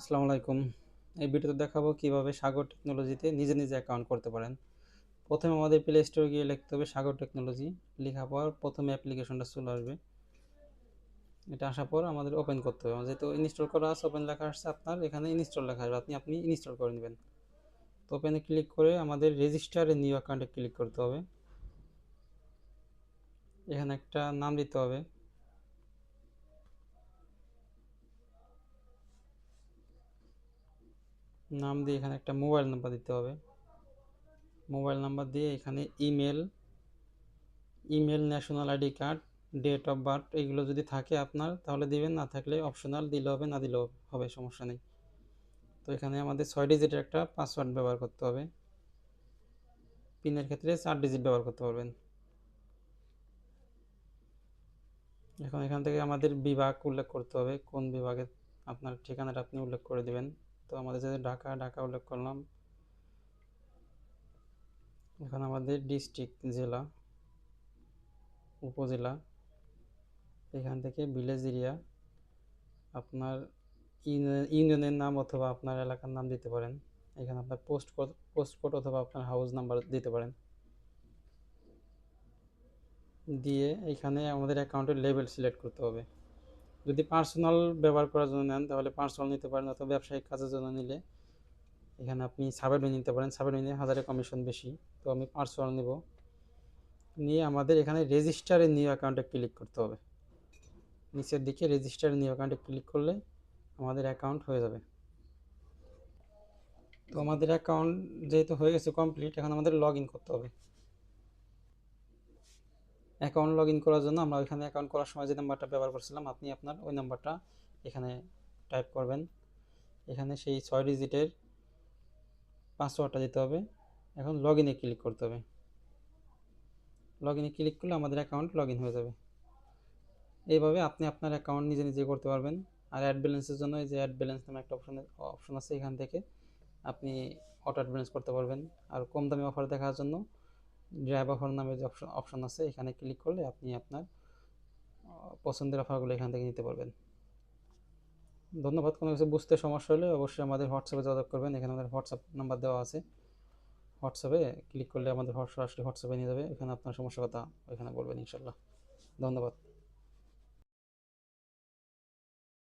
আসসালামু আলাইকুম। এই ভিডিওতে দেখাবো কীভাবে সাগর টেকনোলজিতে নিজে নিজে অ্যাকাউন্ট করতে পারেন। প্রথমে আমাদের প্লে স্টোরে গিয়ে লিখতে হবে সাগর টেকনোলজি। লেখা পর প্রথমে অ্যাপ্লিকেশনটা চলে আসবে। এটা আসার পর আমাদের ওপেন করতে হবে। যেহেতু ইনস্টল করা আছে ওপেন লেখা আসছে আপনার, এখানে ইনস্টল লেখা আসবে। আপনি আপনি ইনস্টল করে নেবেন। তো ওপেনে ক্লিক করে আমাদের রেজিস্টারে নিউ অ্যাকাউন্টে ক্লিক করতে হবে। এখানে একটা নাম দিতে হবে। নাম দিয়ে এখানে একটা মোবাইল নাম্বার দিতে হবে। মোবাইল নাম্বার দিয়ে এখানে email email, national ID card, date of birth এগুলো যদি থাকে আপনার, তাহলে দিবেন, না থাকলে অপশনাল দিলে হবে, না দিলেও হবে, সমস্যা নেই। তো এখানে আমাদের ছয় ডিজিটের একটা পাসওয়ার্ড ব্যবহার করতে হবে। পিনের ক্ষেত্রে চার ডিজিট ব্যবহার করতে পারবেন। এখন এখান থেকে আমাদের বিভাগ উল্লেখ করতে হবে। কোন বিভাগে আপনার ঠিকানাটা আপনি উল্লেখ করে দিবেন। তো আমাদের যেহেতু ঢাকা ঢাকা উল্লেখ করলাম। এখন আমাদের ডিস্ট্রিক্ট, জেলা, উপজেলা। এখান থেকে ভিলেজ এরিয়া, আপনার ইউনিয়নের নাম অথবা আপনার এলাকার নাম দিতে পারেন। এখানে আপনার পোস্ট কোড পোস্ট কোড অথবা আপনার হাউস নাম্বার দিতে পারেন। দিয়ে এখানে আমাদের অ্যাকাউন্টের লেভেল সিলেক্ট করতে হবে। যদি পার্সোনাল ব্যবহার করার জন্য নেন, তাহলে পার্সোনাল নিতে পারেন অথবা ব্যবসায়িক কাজের জন্য নিলে। এখানে আপনি সাবের নিতে পারেন। নিয়ে হাজারে কমিশন বেশি। তো আমি পার্সোনাল নেব। নিয়ে আমাদের এখানে রেজিস্টারে নিউ অ্যাকাউন্টে ক্লিক করতে হবে। নিচের দিকে রেজিস্টারে নিউ অ্যাকাউন্টে ক্লিক করলে আমাদের অ্যাকাউন্ট হয়ে যাবে। তো আমাদের অ্যাকাউন্ট যেহেতু হয়ে গেছে কমপ্লিট এখন আমাদের লগ ইন করতে হবে। অ্যাকাউন্ট লগ ইন করার জন্য আমরা ওইখানে অ্যাকাউন্ট করার সময় যে নাম্বারটা ব্যবহার করছিলাম, আপনি আপনার ওই নাম্বারটা এখানে টাইপ করবেন। এখানে সেই ছয় ডিজিটের পাসওয়ার্ডটা দিতে হবে। এখন লগ ইনে ক্লিক করতে হবে। লগ ইনে ক্লিক করলে আমাদের অ্যাকাউন্ট লগ ইন হয়ে যাবে। এইভাবে আপনি আপনার অ্যাকাউন্ট নিজে নিজে করতে পারবেন। আর অ্যাড ব্যালেন্সের জন্য এই যে অ্যাড ব্যালেন্স নামে একটা অপশন অপশন আছে এখান থেকে আপনি অটো অ্যাড ব্যালেন্স করতে পারবেন। আর কম দামি অফার দেখার জন্য ড্রাইভ অফার নামে যে অপশন অপশন আছে, এখানে ক্লিক করলে আপনি আপনার পছন্দের অফারগুলো এখান থেকে নিতে পারবেন। ধন্যবাদ, কোনো কিছু বুঝতে সমস্যা হলে অবশ্যই আমাদের হোয়াটসঅ্যাপে যোগাযোগ করবেন। এখানে আমাদের হোয়াটসঅ্যাপ নাম্বার দেওয়া আছে। হোয়াটসঅ্যাপে ক্লিক করলে আমাদের হোয়াটসঅ্যাপ আসলে হোয়াটসঅ্যাপে নিয়ে যাবে। এখানে আপনার সমস্যার কথা ওইখানে বলবেন ইনশাল্লাহ। ধন্যবাদ।